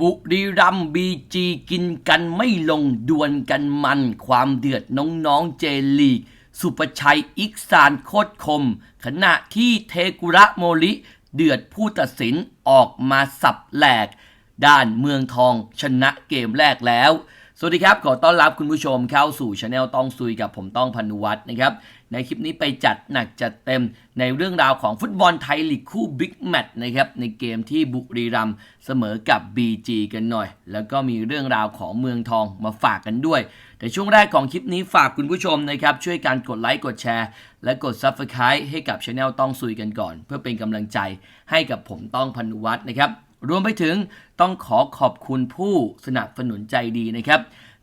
บุรีรัมบีจีกินกันไม่ลงดวลกันมัน ความเดือดน้องๆเจลีก สุประชัยอิกซานโคตรคม ขณะที่เทกุระโมริเดือดผู้ตัดสินออกมาสับแหลก ด้านเมืองทองชนะเกมแรกแล้ว สวัสดีครับ ขอต้อนรับคุณผู้ชมเข้าสู่ช anel ต้องซุยกับผมต้องพันุวัฒนะครับ ในคลิปนี้ไปจัดหนักจัดเต็มในเรื่องราวของฟุตบอลไทยลีกคู่บิ๊กแมตช์นะครับในเกมที่บุรีรัมย์เสมอกับ BG กันหน่อย แล้วก็มีเรื่องราวของเมืองทองมาฝากกันด้วย แต่ช่วงแรกของคลิปนี้ฝากคุณผู้ชมนะครับ ช่วยการกดไลค์กดแชร์ และกด Subscribe ให้กับช anel ต้องซุยกันก่อน เพื่อเป็นกำลังใจให้กับผมต้องพันุวัฒน์นะครับรวมไปถึงต้องขอขอบคุณผู้สนับสนุนใจดีนะครับ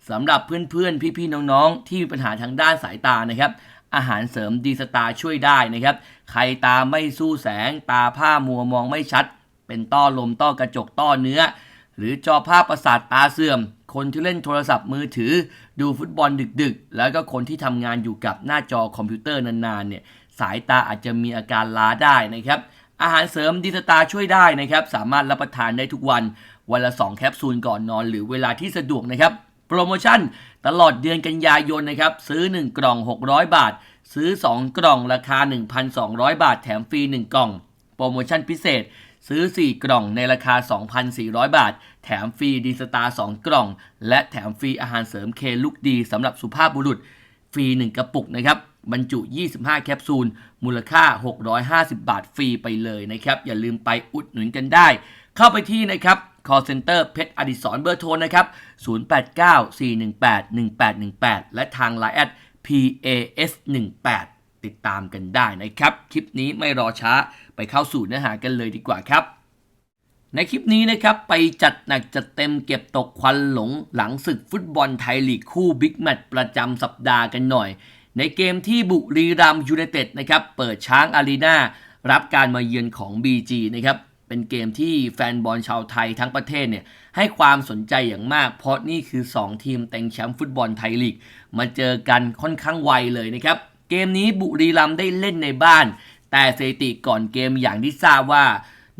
สำหรับเพื่อนๆ พี่ๆ น้องๆ ที่มีปัญหาทางด้านสายตานะครับ อาหารเสริมดีสตาช่วยได้นะครับ ใครตาไม่สู้แสง ตาผ้ามัวมองไม่ชัด เป็นต้อลมต้อกระจกต้อเนื้อ หรือจอภาพประสาทตาเสื่อม คนที่เล่นโทรศัพท์มือถือ ดูฟุตบอลดึกๆ แล้วก็คนที่ทำงานอยู่กับหน้าจอคอมพิวเตอร์นานๆเนี่ยสายตาอาจจะมีอาการล้าได้นะครับอาหารเสริมดีสตาช่วยได้นะครับ สามารถรับประทานได้ทุกวัน วันละ 2 แคปซูลก่อนนอน หรือเวลาที่สะดวกนะครับ โปรโมชั่นตลอดเดือนกันยายนนะครับ ซื้อ 1 กล่อง 600 บาท ซื้อ 2 กล่องราคา 1,200 บาท แถมฟรี 1 กล่อง โปรโมชั่นพิเศษ ซื้อ 4 กล่องในราคา 2,400 บาท แถมฟรีดีสตาร์2กล่อง และแถมฟรีอาหารเสริมเคลุกดีสำหรับสุภาพบุรุษ ฟรี 1 กระปุกนะครับบรรจุ 25 แคปซูล มูลค่า 650 บาทฟรีไปเลยนะครับ อย่าลืมไปอุดหนุนกันได้ เข้าไปที่นะครับ call center เพชรอดิศรเบอร์โทรนะครับ 0894181818 และทาง Line แอด PAS18 ติดตามกันได้นะครับ คลิปนี้ไม่รอช้าไปเข้าสู่เนื้อหากันเลยดีกว่าครับ ในคลิปนี้นะครับไปจัดหนักจัดเต็มเก็บตกควันหลงหลังศึกฟุตบอลไทยลีกคู่บิ๊กแมตช์ประจำสัปดาห์กันหน่อย ในเกมที่บุรีรัมย์ยูไนเต็ดนะครับเปิดช้างอารีนารับการมาเยือนของ BG นะครับ เป็นเกมที่แฟนบอลชาวไทยทั้งประเทศเนี่ยให้ความสนใจอย่างมาก เพราะนี่คือ 2 ทีมเต็งแชมป์ฟุตบอลไทยลีกมาเจอกันค่อนข้างไวเลยนะครับ เกมนี้บุรีรัมย์ได้เล่นในบ้าน แต่สถิติก่อนเกมอย่างที่ทราบว่า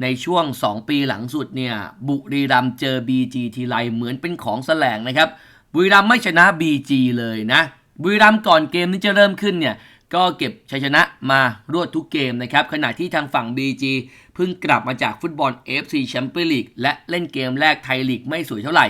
ในช่วง 2 ปีหลังสุดเนี่ยบุรีรัมย์เจอ BG ทีไรเหมือนเป็นของแสลงนะครับบุรีรัมย์ไม่ชนะ BG เลยนะบุรีรัมย์ก่อนเกมนี้จะเริ่มขึ้นเนี่ย ก็เก็บชัยชนะมารวดทุกเกมนะครับขณะที่ทางฝั่ง BG เพิ่งกลับมาจากฟุตบอล FC แชมเปี้ยนลีกและเล่นเกมแรกไทยลีกไม่สวยเท่าไหร่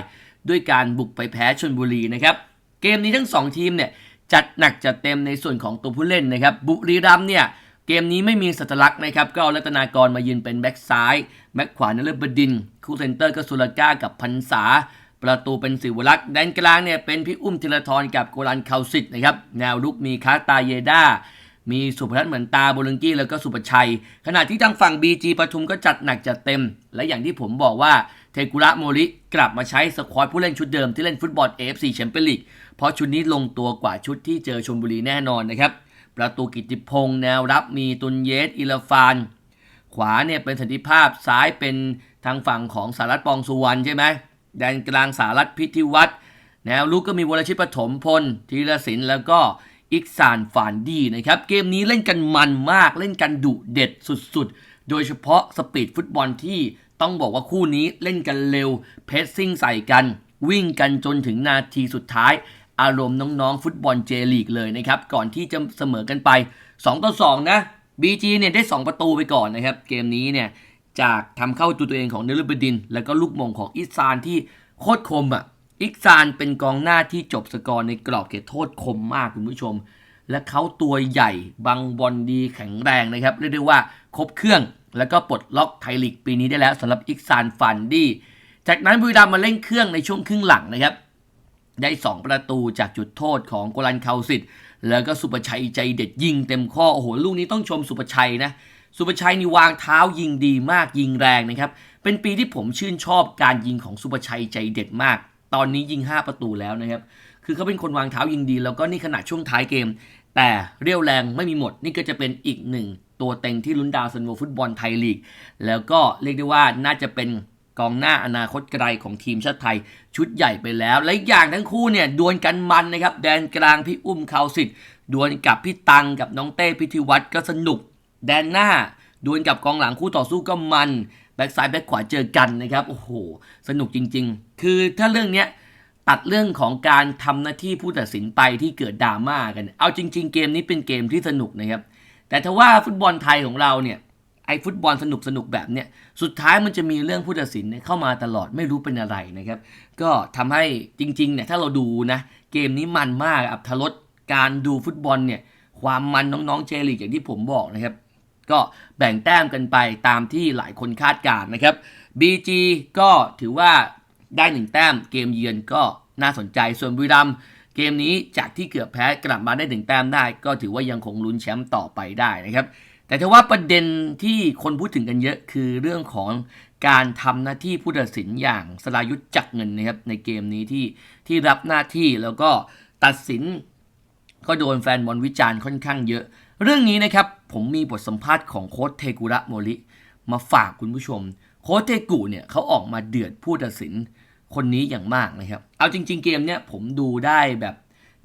ด้วยการบุกไปแพ้ชนบุรีนะครับเกมนี้ทั้ง 2 ทีมเนี่ยจัดหนักจัดเต็มในส่วนของตัวผู้เล่นนะครับบุรีรัมเนี่ยเกมนี้ไม่มีสัตลักษณ์นะครับก็เอารัตนากรมายืนเป็นแบ็กซ้ายแบ็กขวานฤบดิน คู่เซนเตอร์ก็สุรก้ากับพันษา ประตูเป็นสิวลักษ์แดนกลางเนี่ยเป็นพี่อุ้มธีรทรกับโกลันเคาสิตนะครับแนวลุกมีคาตาเยดามีสุพนัทเหมือนตาโบลึงกี้แล้วก็สุปชัย ขณะที่ทางฝั่ง BG ปทุมก็จัดหนักจัดเต็ม และอย่างที่ผมบอกว่าเทกุระโมริกลับมาใช้สควอตผู้เล่นชุดเดิมที่เล่นฟุตบอล AFC แชมเปี้ยนลีกเพราะชุดนี้ลงตัวกว่าชุดที่เจอชลบุรีแน่นอนนะครับ ประตูกิติพงษ์แนวรับมีตุนเยสอิลฟาน ขวาเนี่ยเป็นสันติภาพซ้ายเป็นทางฝั่งของสารัตปองสุวรรณใช่ไหม แดนกลางสารัตพิธิวัตรแนวลุกก็มีวรชิตปฐมพลธีรศิลป์แล้วก็อิกซานฟานดีนะครับ เกมนี้เล่นกันมันมากเล่นกันดุเด็ดสุดๆ โดยเฉพาะสปีดฟุตบอลที่ต้องบอกว่าคู่นี้เล่นกันเร็ว เพสซิ่งใส่กัน วิ่งกันจนถึงนาทีสุดท้าย อารมณ์น้องๆ ฟุตบอลเจลีกเลยนะครับ ก่อนที่จะเสมอกันไป 2 ต่อ 2 นะ BG เนี่ยได้ 2 ประตูไปก่อนนะครับ เกมนี้เนี่ย จากทำเข้าตัวตัวเองของเนลบดิน แล้วก็ลูกมงของอิซานที่โคตรคมอะอิซานเป็นกองหน้าที่จบสกอร์ในกรอบเขตโทษคมมากคุณผู้ชม และเขาตัวใหญ่บังบอลดีแข็งแรงนะครับเรียกได้ว่าครบเครื่องแล้วก็ปลดล็อกไทยลีกปีนี้ได้แล้วสำหรับอิซานฟันดี้จากนั้นบุรีรัมมาเล่นเครื่องในช่วงครึ่งหลังนะครับ ได้ 2 ประตูจากจุดโทษของโกลันเคาสิตแล้วก็สุประชัยใจเด็ดยิงเต็มข้อโอ้โหลูกนี้ต้องชมสุประชัยนะ สุประชัยนี่วางเท้ายิงดีมากยิงแรงนะครับ เป็นปีที่ผมชื่นชอบการยิงของสุประชัยใจเด็ดมาก ตอนนี้ยิง 5 ประตูแล้วนะครับ คือเขาเป็นคนวางเท้ายิงดี แล้วก็นี่ขนาดช่วงท้ายเกม แต่เรียวแรงไม่มีหมด นี่ก็จะเป็นอีกหนึ่งตัวเต็งที่ลุ้นดาวซันโวฟุตบอลไทยลีก แล้วก็เรียกได้ว่าน่าจะเป็นกองหน้าอนาคตไกลของทีมชาติไทยชุดใหญ่ไปแล้ว และอย่างทั้งคู่เนี่ยดวลกันมันนะครับ แดนกลางพี่อุ้มเขาสิทธิ์ดวลกับพี่ตังกับน้องเต้พิธิวัตรก็สนุก แดนหน้าดวลกับกองหลังคู่ต่อสู้ก็มัน แบ็กซ้ายแบ็กขวาเจอกันนะครับ โอ้โห สนุกจริง ๆ คือถ้าเรื่องเนี้ยตัดเรื่องของการทำหน้าที่ผู้ตัดสินไปที่เกิดดราม่ากัน เอาจริง ๆ เกมนี้เป็นเกมที่สนุกนะครับ แต่ถ้าว่าฟุตบอลไทยของเราเนี่ย ไอ้ฟุตบอลสนุกสนุกๆแบบเนี้ย สุดท้ายมันจะมีเรื่องผู้ตัดสินเข้ามาตลอดไม่รู้เป็นอะไรนะครับ ก็ทำให้จริงๆเนี่ยถ้าเราดูนะเกมนี้มันมากอัธรสการดูฟุตบอลเนี่ยความมันน้องๆเจลีกอย่างที่ผมบอกนะครับ ก็แบ่งแต้มกันไปตามที่หลายคนคาดการณ์นะครับ BG ก็ถือว่าได้หนึ่งแต้มเกมเยือนก็น่าสนใจส่วนบุรีรัมเกมนี้จากที่เกือบแพ้กลับมาได้หนึ่งแต้มได้ ก็ถือว่ายังคงลุ้นแชมป์ต่อไปได้นะครับ แต่ถ้าว่าประเด็นที่คนพูดถึงกันเยอะคือเรื่องของการทำหน้าที่ผู้ตัดสินอย่างสรายุทธจักเงินนะครับในเกมนี้ที่ที่รับหน้าที่แล้วก็ตัดสิน ก็โดนแฟนบอลวิจารณ์ค่อนข้างเยอะ เรื่องนี้นะครับผมมีบทสัมภาษณ์ของโค้ชเทกุระโมริมาฝากคุณผู้ชม โค้ชเทกุเนี่ยเขาออกมาเดือดผู้ตัดสินคนนี้อย่างมากนะครับ เอาจริง ๆ เกมเนี่ยผมดูได้แบบ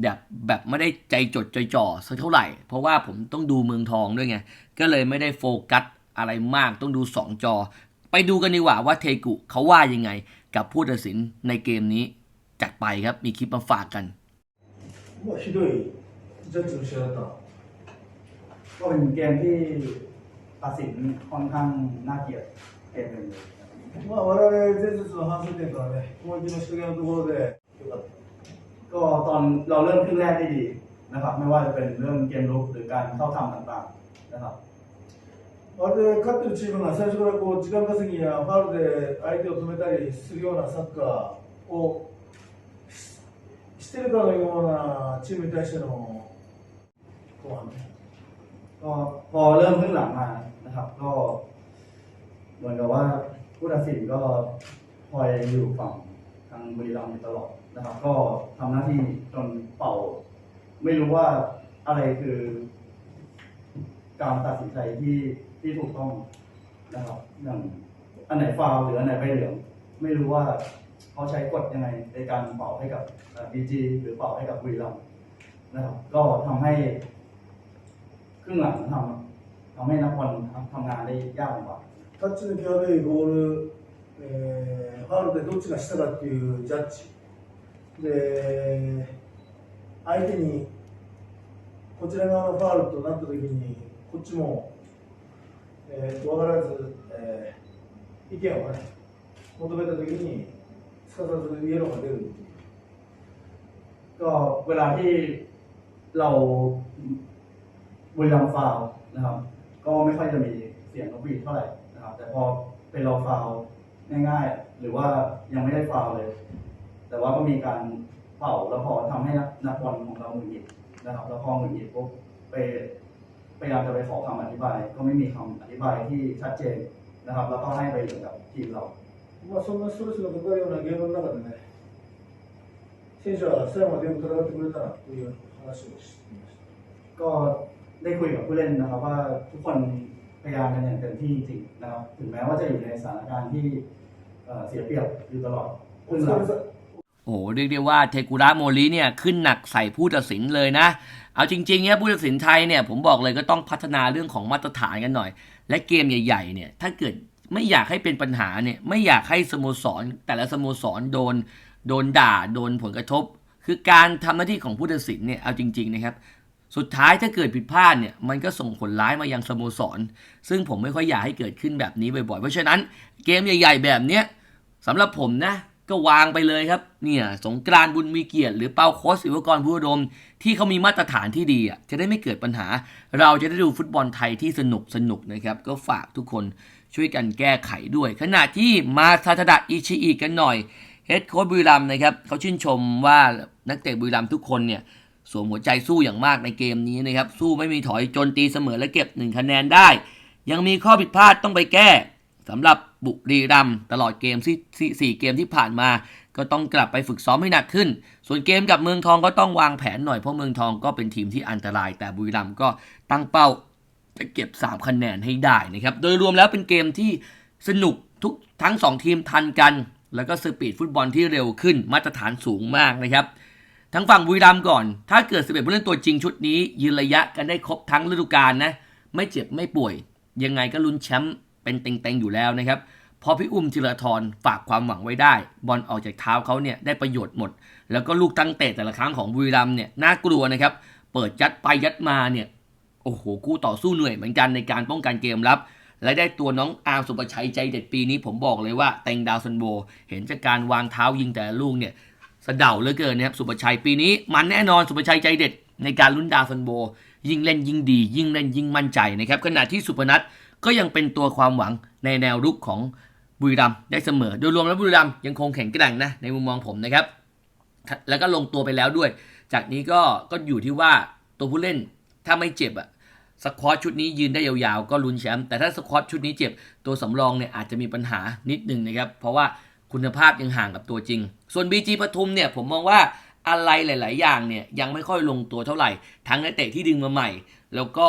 แบบแบบไม่ได้ใจจดใจจ่อสักเท่าไหร่ เพราะว่าผมต้องดูเมืองทองด้วยไง ก็เลยไม่ได้โฟกัสอะไรมากต้องดู 2 จอ ไปดูกันดีกว่าว่าเทกุเขาว่ายังไงกับผู้ตัดสินในเกมนี้จัดไปครับมีคลิปมาฝากกัน うわひどいジャッジの試合だったな ก็เป็นเกมที่ตัดสินค่อนข้างน่าเกลียดเกมหนึ่งเลย まあ我々前節の反省点からね攻撃の仕掛けのところでよかった ก็ตอนเราเริ่มครึ่งแรกได้ดีนะครับ ไม่ว่าจะเป็นเรื่องเกมรุกหรือการเข้าทำต่างๆนะครับ あれで勝ってるチームが最初からこう時間稼ぎやファウルで相手を止めたりするようなサッカーをし してるかのようなチームに対しての後半ね ก็พอเริ่มครึ่งหลังมานะครับ ก็เหมือนกับว่าผู้ตัดสินก็คอยอยู่ฝั่งทางบุรีรัมย์อยู่ตลอดนะครับ ก็ทำหน้าที่จนเป่า ไม่รู้ว่าอะไรคือ การตัดสินใจที่ที่ถูกต้องนะครับอย่างอันไหนฟาวล์หรืออันไหนใบเหลืองไม่รู้ว่า เขาใช้กฎยังไงในการเป่าให้กับบีจีหรือเป่าให้กับบุรีรัมย์นะครับ ก็ทำให้ ครึ่งหลังทำทำให้นักบอลทำงานได้ยากลำบาก タッチの際どいボール、えーファウルでどっちが下だっていうジャッジで相手にこちら側のファウルとなった時にこっちも、えー、分からず、えー意見をね求めた時に ก็คือยืดลงมาดึงก็เวลาที่เราบุรีรัมฟาวนะครับ ก็ไม่ค่อยจะมีเสียงนกหวีดเท่าไหร่นะครับ แต่พอไปเราฟาวง่ายๆ หรือว่ายังไม่ได้ฟาวเลย แต่ว่าก็มีการเป่าแล้วพอทำให้นักบอลของเราหมุนหงิดนะครับ แล้วพอหมุนหงิดปุ๊บไปพยายามจะไปขอคำอธิบาย ก็ไม่มีคำอธิบายที่ชัดเจนนะครับ แล้วก็ให้ไปเหลือกับทีมเรา まあ、そんなストレスのかかるようなゲームの中でね選手は最後までよく戦ってくれたなという話をしていました。 ก็ได้คุยกับผู้เล่นนะครับ ว่าทุกคนพยายามกันอย่างเต็มที่จริงๆนะครับ ถึงแม้ว่าจะอยู่ในสถานการณ์ที่เอ่อเสียเปรียบอยู่ตลอด お ครึ่ง 疲 หลัง れさ โอ้โหเรียกได้ว่าเทกุระโมริเนี่ยขึ้นหนักใส่ผู้ตัดสินเลยนะ เอาจริงๆเนี่ยผู้ตัดสินไทยเนี่ยผมบอกเลยก็ต้องพัฒนาเรื่องของมาตรฐานกันหน่อย และเกมใหญ่ๆเนี่ยถ้าเกิด ไม่อยากให้เป็นปัญหาเนี่ยไม่อยากให้สโมสร แต่ละสโมสรโดนโดนด่าโดนผลกระทบ คือการทำหน้าที่ของผู้ตัดสินเนี่ยเอาจริง ๆนะครับ สุดท้ายถ้าเกิดผิดพลาดเนี่ยมันก็ส่งผลร้ายมายังสโมสร ซึ่งผมไม่ค่อยอยากให้เกิดขึ้นแบบนี้บ่อยๆ เพราะฉะนั้นเกมใหญ่ๆแบบเนี้ยสำหรับผมนะก็วางไปเลยครับเนี่ยสงกรานบุญมีเกียรติหรือเป้าโค้ชศิวกรผู้ดม ที่เขามีมาตรฐานที่ดีอะจะได้ไม่เกิดปัญหา เราจะได้ดูฟุตบอลไทยที่สนุกสนุกนะครับก็ฝากทุกคน ช่วยกันแก้ไขด้วย ขณะที่มาซาทดะอิชิอิกันหน่อยเฮดโค้ชบุรีรัมนะครับเขาชื่นชมว่านักเตะบุรีรัมทุกคนเนี่ยสวมหัวใจสู้อย่างมากในเกมนี้นะครับ สู้ไม่มีถอยจนตีเสมอและเก็บหนึ่งคะแนนได้ ยังมีข้อผิดพลาดต้องไปแก้สำหรับบุรีรัมตลอดเกมที่สี่เกมที่ผ่านมา ก็ต้องกลับไปฝึกซ้อมให้หนักขึ้น ส่วนเกมกับเมืองทองก็ต้องวางแผนหน่อยเพราะเมืองทองก็เป็นทีมที่อันตราย แต่บุรีรัมก็ตั้งเป้า จะเก็บ 3 คะแนนให้ได้นะครับ โดยรวมแล้วเป็นเกมที่สนุกทุกทั้ง 2 ทีมทันกัน แล้วก็สปีดฟุตบอลที่เร็วขึ้นมาตรฐานสูงมากนะครับ ทั้งฝั่งบุรีรัมก่อน ถ้าเกิด 11ผู้เล่นตัวจริงชุดนี้ ยืนระยะกันได้ครบทั้งฤดูกาลนะ ไม่เจ็บไม่ป่วย ยังไงก็ลุ้นแชมป์เป็นเต็งๆอยู่แล้วนะครับพอพี่อุ้มจิรธรฝากความหวังไว้ได้ บอลออกจากเท้าเขาเนี่ยได้ประโยชน์หมด แล้วก็ลูกตั้งเตะแต่ละครั้งของบุรีรัมเนี่ยน่ากลัวนะครับ เปิดยัดไปยัดมาเนี่ย โอ้โหคู่ต่อสู้เหนื่อยเหมือนกันในการป้องกันเกมรับ และได้ตัวน้องอาร์มสุประชัยใจเด็ดปีนี้ผมบอกเลยว่าเต็งดาวซันโบ เห็นจากการวางเท้ายิงแต่ลูกเนี่ยสะเดาเหลือเกินนะครับสุประชัยปีนี้มันแน่นอนสุประชัยใจเด็ดในการลุ้นดาวซันโบ ยิ่งเล่นยิ่งดี ยิ่งเล่นยิ่งมั่นใจนะครับขณะที่สุพนัทก็ยังเป็นตัวความหวังในแนวรุกของบุรีรัมได้เสมอ โดยรวมแล้วบุรีรัมย์ยังคงแข็งแกร่งนะในมุมมองผมนะครับ แล้วก็ลงตัวไปแล้วด้วย จากนี้ก็ก็อยู่ที่ว่าตัวผู้เล่น ถ้าไม่เจ็บอะสควอตชุดนี้ยืนได้ยาวๆ ก็ลุ้นแชมป์แต่ถ้าสควอตชุดนี้เจ็บตัวสำรองเนี่ยอาจจะมีปัญหานิดนึงนะครับ เพราะว่าคุณภาพยังห่างกับตัวจริง ส่วน BG ปทุมเนี่ยผมมองว่าอะไรหลาย ๆ อย่างเนี่ยยังไม่ค่อยลงตัวเท่าไหร่ ทั้งนักเตะที่ดึงมาใหม่ แล้วก็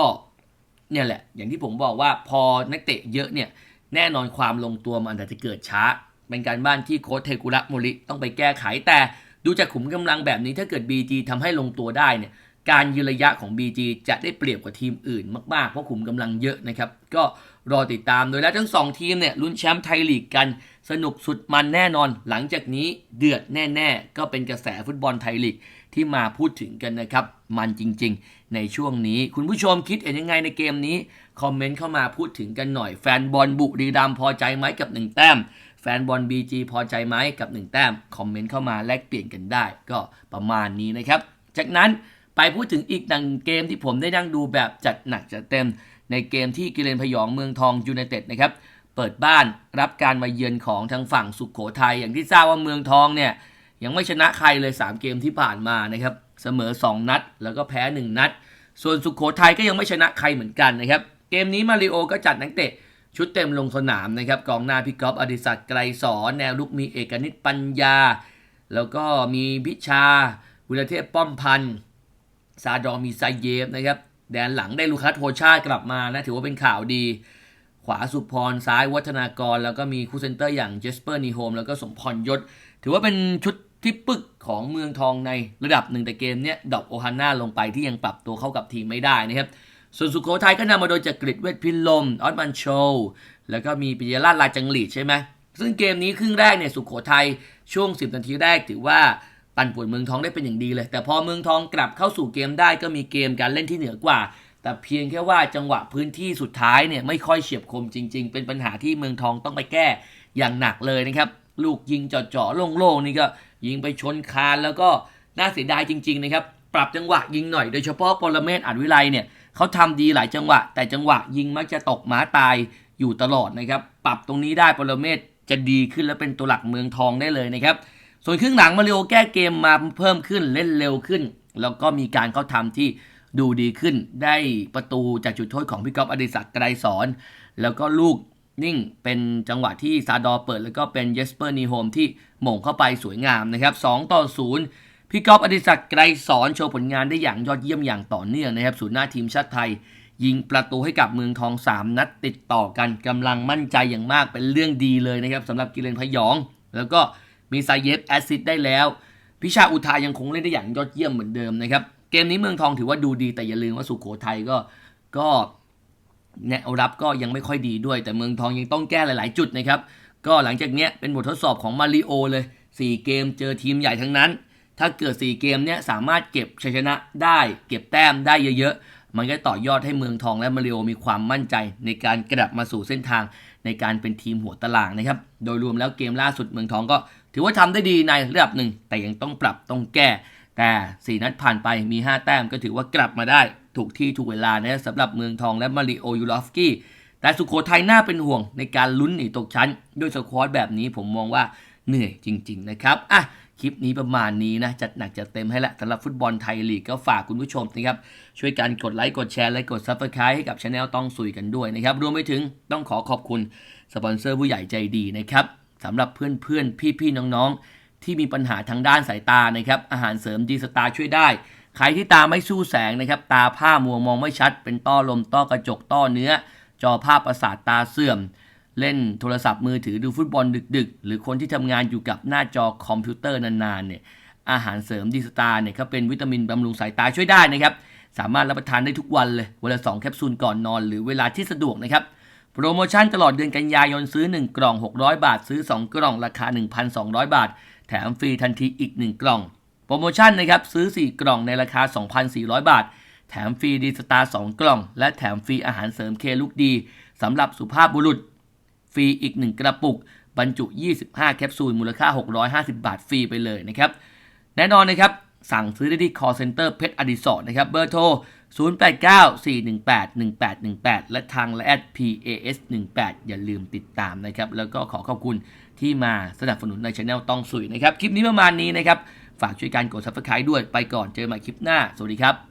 เนี่ยแหละ อย่างที่ผมบอกว่าพอนักเตะเยอะเนี่ยแน่นอนความลงตัวมันอาจจะเกิดช้า เป็นการบ้านที่โค้ชเทกุระโมริต้องไปแก้ไขแต่ดูจากขุมกำลังแบบนี้ถ้าเกิด BG ทำให้ลงตัวได้เนี่ย การยืนระยะของ BG จะได้เปรียบกว่าทีมอื่นมากๆ เพราะขุมกำลังเยอะนะครับ ก็รอติดตามโดยแล้วทั้ง 2 ทีมเนี่ยลุ้นแชมป์ไทยลีกกันสนุกสุดมันแน่นอน หลังจากนี้เดือดแน่ ๆ ก็เป็นกระแสฟุตบอลไทยลีกที่มาพูดถึงกันนะครับ มันจริง ๆ ในช่วงนี้ คุณผู้ชมคิดเห็นยังไงในเกมนี้ คอมเมนต์เข้ามาพูดถึงกันหน่อย แฟนบอลบุรีรัมพอใจไหมกับ 1 แต้ม แฟนบอล BG พอใจไหมกับ 1 แต้ม คอมเมนต์เข้ามาแลกเปลี่ยนกันได้ ก็ประมาณนี้นะครับ จากนั้น ไปพูดถึงอีกหนึ่งเกมที่ผมได้นั่งดูแบบจัดหนักจัดเต็ม ในเกมที่กิเลนพยองเมืองทองยูไนเต็ดนะครับ เปิดบ้านรับการมาเยือนของทางฝั่งสุขโขทัยอย่างที่ทราบว่าเมืองทองเนี่ยยังไม่ชนะใครเลย 3 เกมที่ผ่านมานะครับเสมอ 2 นัด แล้วก็แพ้ 1 นัด ส่วนสุขโขทัยก็ยังไม่ชนะใครเหมือนกันนะครับ เกมนี้มาริโอก็จัดนักเตะชุดเต็มลงสนามนะครับกองหน้าพี่ก๊อฟอดิศักดิ์ไกรสอนแนวลุกมีเอกนิตปัญญา แล้วก็มีพิชาวิรเทพป้อมพันธ์ ซาดอมีไซเยฟนะครับ แดนหลังได้ลูคัสโฮชาติกลับมานะถือว่าเป็นข่าวดี ขวาสุพร ซ้ายวัฒนากร แล้วก็มีคู่เซนเตอร์อย่างเจสเปอร์นีโฮมแล้วก็สมพรยศ ถือว่าเป็นชุดที่ปึกของเมืองทองในระดับหนึ่งแต่เกมเนี้ยดอกโอฮาน่าลงไปที่ยังปรับตัวเข้ากับทีมไม่ได้นะครับ ส่วนสุโขทัยก็นำมาโดยจักริดเวทพิลมออสมันโชแล้วก็มีปิยราชลาจังหลีดใช่ไหมซึ่งเกมนี้ครึ่งแรกเนี่ยสุโขทัยช่วง 10 นาทีแรกถือว่า ปั่นป่วนเมืองทองได้เป็นอย่างดีเลย แต่พอเมืองทองกลับเข้าสู่เกมได้ก็มีเกมการเล่นที่เหนือกว่า แต่เพียงแค่ว่าจังหวะพื้นที่สุดท้ายเนี่ยไม่ค่อยเฉียบคมจริง ๆ เป็นปัญหาที่เมืองทองต้องไปแก้อย่างหนักเลยนะครับ ลูกยิงเจาะๆโล่งๆนี่ก็ยิงไปชนคานแล้วก็น่าเสียดายจริง ๆ นะครับ ปรับจังหวะยิงหน่อยโดยเฉพาะปรเมศอัดวิไลเนี่ยเขาทำดีหลายจังหวะ แต่จังหวะยิงมักจะตกหมาตายอยู่ตลอดนะครับ ปรับตรงนี้ได้ปรเมศจะดีขึ้นและเป็นตัวหลักเมืองทองได้เลยนะครับ ส่วนครึ่งหลังมาริโอแก้เกมมาเพิ่มขึ้นเล่นเร็วขึ้น แล้วก็มีการเข้าทำที่ดูดีขึ้น ได้ประตูจากจุดโทษของพี่ก๊อฟอดิศักดิ์ไกรสอน แล้วก็ลูกนิ่งเป็นจังหวะที่ซาดอเปิด แล้วก็เป็นเยสเปอร์นีโฮมที่หม่งเข้าไปสวยงามนะครับ2ต่อ0พี่ก๊อฟอดิศักดิ์ไกรสอนโชว์ผลงานได้อย่างยอดเยี่ยมอย่างต่อเนื่องนะครับศูนย์หน้าทีมชาติไทย ยิงประตูให้กับเมืองทอง 3 นัดติดต่อกันกำลังมั่นใจอย่างมากเป็นเรื่องดีเลยนะครับสำหรับกิเลนพยอง แล้วก็ มีไซเยฟแอสซิดได้แล้ว พิชาอุทายังคงเล่นได้อย่างยอดเยี่ยมเหมือนเดิมนะครับ เกมนี้เมืองทองถือว่าดูดีแต่อย่าลืมว่าสุโขทัยก็ก็แนวรับก็ยังไม่ค่อยดีด้วย แต่เมืองทองยังต้องแก้หลาย ๆ จุดนะครับ ก็หลังจากเนี้ยเป็นบททดสอบของมาริโอเลย 4 เกมเจอทีมใหญ่ทั้งนั้น ถ้าเกิด 4 เกมเนี้ยสามารถเก็บชัยชนะได้ เก็บแต้มได้เยอะๆ มันก็ต่อยอดให้เมืองทองและมาริโอมีความมั่นใจ ในการกลับมาสู่เส้นทางในการเป็นทีมหัวตารางนะครับ โดยรวมแล้วเกมล่าสุดเมืองทองก็ ถือว่าทำได้ดีในระดับหนึ่ง แต่ยังต้องปรับต้องแก้ แต่ 4 นัดผ่านไปมี 5 แต้มก็ถือว่ากลับมาได้ ถูกที่ถูกเวลานะสำหรับเมืองทองและมาริโอยูลอฟสกี้แต่สุโขทัยน่าเป็นห่วงในการลุ้นหนีตกชั้น ด้วยสควอตแบบนี้ผมมองว่าเหนื่อยจริง ๆ นะครับ อะ คลิปนี้ประมาณนี้นะ จัดหนักจัดเต็มให้ละสำหรับฟุตบอลไทยลีกก็ฝากคุณผู้ชมนะครับ ช่วยกันกดไลค์กดแชร์และกด Subscribe ให้กับช anel ต้องสุยกันด้วยนะครับ รวมไปถึงต้องขอขอบคุณสปอนเซอร์ผู้ใหญ่ใจดีนะครับ สำหรับเพื่อนๆ พี่ๆ น้องๆ ที่มีปัญหาทางด้านสายตานะครับ อาหารเสริมดีสตาร์ช่วยได้ ใครที่ตาไม่สู้แสงนะครับ ตาผ้ามัวมองไม่ชัด เป็นต้อลมต้อกระจกต้อเนื้อ จอภาพประสาทตาเสื่อม เล่นโทรศัพท์มือถือดูฟุตบอลดึกๆ หรือคนที่ทำงานอยู่กับหน้าจอคอมพิวเตอร์นานๆ เนี่ย อาหารเสริมดีสตาร์เนี่ยเขาเป็นวิตามินบำรุงสายตาช่วยได้นะครับ สามารถรับประทานได้ทุกวันเลย วันละสองแคปซูลก่อนนอน หรือเวลาที่สะดวกนะครับ โปรโมชั่นตลอดเดือนกันยายนซื้อ 1 กล่อง 600 บาท ซื้อ 2 กล่องราคา 1,200 บาท แถมฟรีทันทีอีก 1 กล่อง โปรโมชั่นนะครับซื้อ 4 กล่องในราคา 2,400 บาท แถมฟรีดีสตาร์2กล่อง และแถมฟรีอาหารเสริมเคลุกดีสำหรับสุภาพบุรุษ ฟรีอีก 1 กระปุก บรรจุ 25 แคปซูลมูลค่า 650 บาทฟรีไปเลยนะครับแน่นอนนะครับ สั่งซื้อได้ที่ call center เพชรอดิศรนะครับ เบอร์โทร 0894181818 และทางและแอด PAS18 อย่าลืมติดตามนะครับ แล้วก็ขอขอบคุณที่มาสนับสนุนในช anel ต้องสุยนะครับ คลิปนี้ประมาณนี้นะครับ ฝากช่วยกันกด subscribe ด้วยไปก่อนเจอใหม่คลิปหน้า สวัสดีครับ